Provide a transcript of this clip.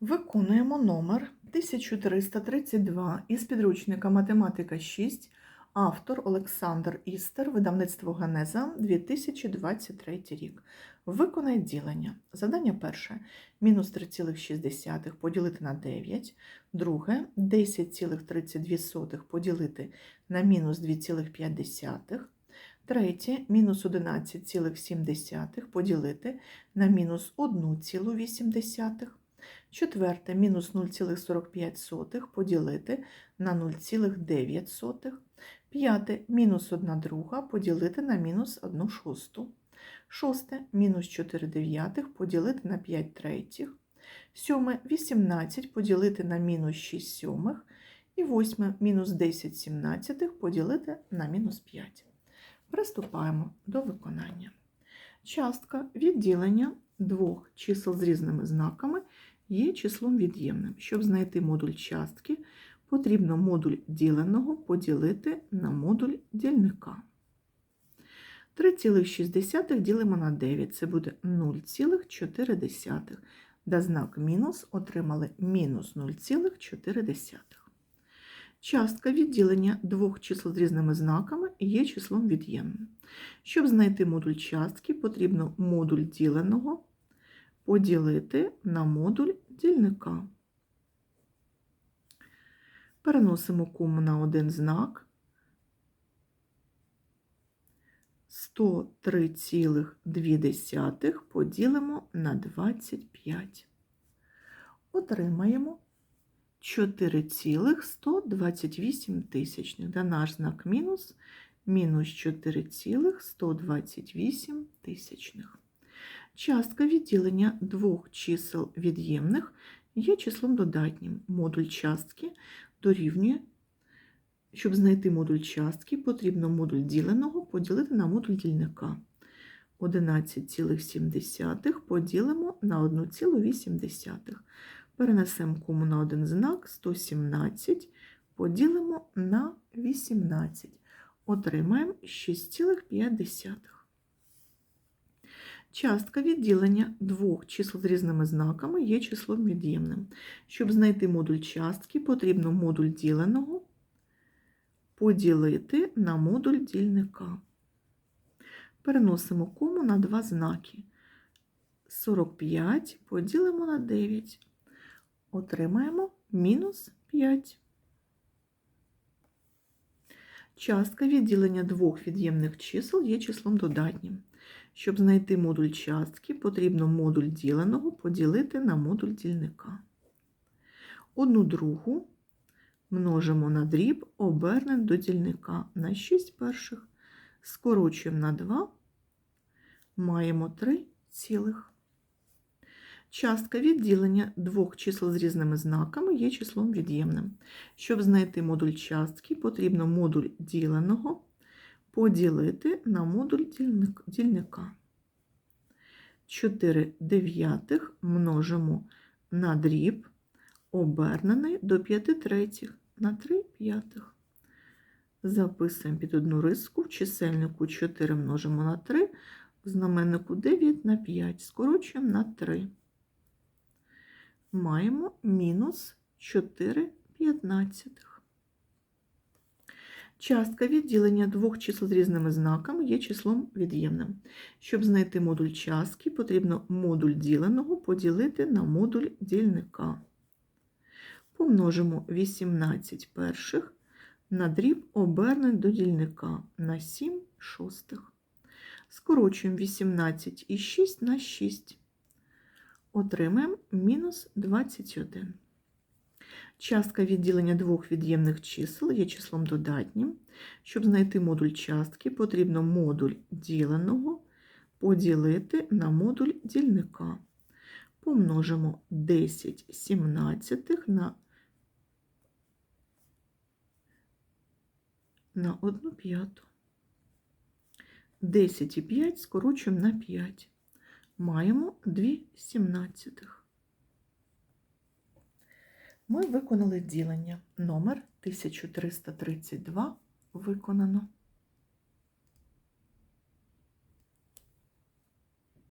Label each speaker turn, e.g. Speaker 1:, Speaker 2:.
Speaker 1: Виконуємо номер 1332 із підручника Математика 6, автор Олександр Істер, видавництво Генеза 2023 рік. Виконай ділення. Задання перше. Мінус 3,6 поділити на 9. Друге. 10,32 поділити на мінус 2,5. Третє. Мінус 11,7 поділити на мінус 1,8. Четверте, мінус 0,45 поділити на 0,9. П'яте, мінус 1 друга поділити на мінус 1 шосту. Шосте, мінус 4 дев'ятих поділити на 5 третіх. Сьоме, 18 поділити на мінус 6 сьомих. І восьме, мінус 10 сімнадцятих поділити на мінус 5. Приступаємо до виконання. Частка відділення двох чисел з різними знаками є числом від'ємним. Щоб знайти модуль частки, потрібно модуль діленого поділити на модуль дільника. 3,6 ділимо на 9, це буде 0,4. Да знак мінус отримали мінус 0,4. Частка відділення двох чисел з різними знаками є числом від'ємним. Щоб знайти модуль частки, потрібно модуль діленого поділити на модуль дільника. Переносимо кому на один знак. 103,2 поділимо на 25. Отримаємо 4,128 тисячних. Да наш знак мінус мінус 4,128 тисячних. Частка відділення двох чисел від'ємних є числом додатнім. Модуль частки дорівнює. Щоб знайти модуль частки, потрібно модуль діленого поділити на модуль дільника. 11,7 поділимо на 1,8. Перенесемо кому на один знак 117, поділимо на 18. Отримаємо 6,5. Частка відділення двох чисел з різними знаками є числом від'ємним. Щоб знайти модуль частки, потрібно модуль діленого поділити на модуль дільника. Переносимо кому на два знаки. 45 поділимо на 9. Отримаємо мінус 5. Частка відділення двох від'ємних чисел є числом додатнім. Щоб знайти модуль частки, потрібно модуль діленого поділити на модуль дільника. Одну другу множимо на дріб, обернемо до дільника на 6 перших, скорочуємо на 2, маємо 3 цілих. Частка відділення двох чисел з різними знаками є числом від'ємним. Щоб знайти модуль частки, потрібно модуль діленого поділити на модуль дільника. 4 дев'ятих множимо на дріб, обернений до 5 третіх на 3 п'ятих. Записуємо під одну риску, в чисельнику 4 множимо на 3, в знаменнику 9 на 5, скорочуємо на 3. Маємо мінус 4 п'ятнадцятих. Частка відділення двох чисел з різними знаками є числом від'ємним. Щоб знайти модуль частки, потрібно модуль діленого поділити на модуль дільника. Помножимо 18 перших на дріб обернень до дільника на 7 шостих. Скорочуємо 18 і 6 на 6. Отримаємо мінус 21. Частка відділення двох від'ємних чисел є числом додатнім. Щоб знайти модуль частки, потрібно модуль діленого поділити на модуль дільника. Помножимо 10 сімнадцятих на на 1 п'яту. 10 і 5 скорочуємо на 5. Маємо 2 сімнадцятих. Ми виконали ділення. Номер 1332 виконано.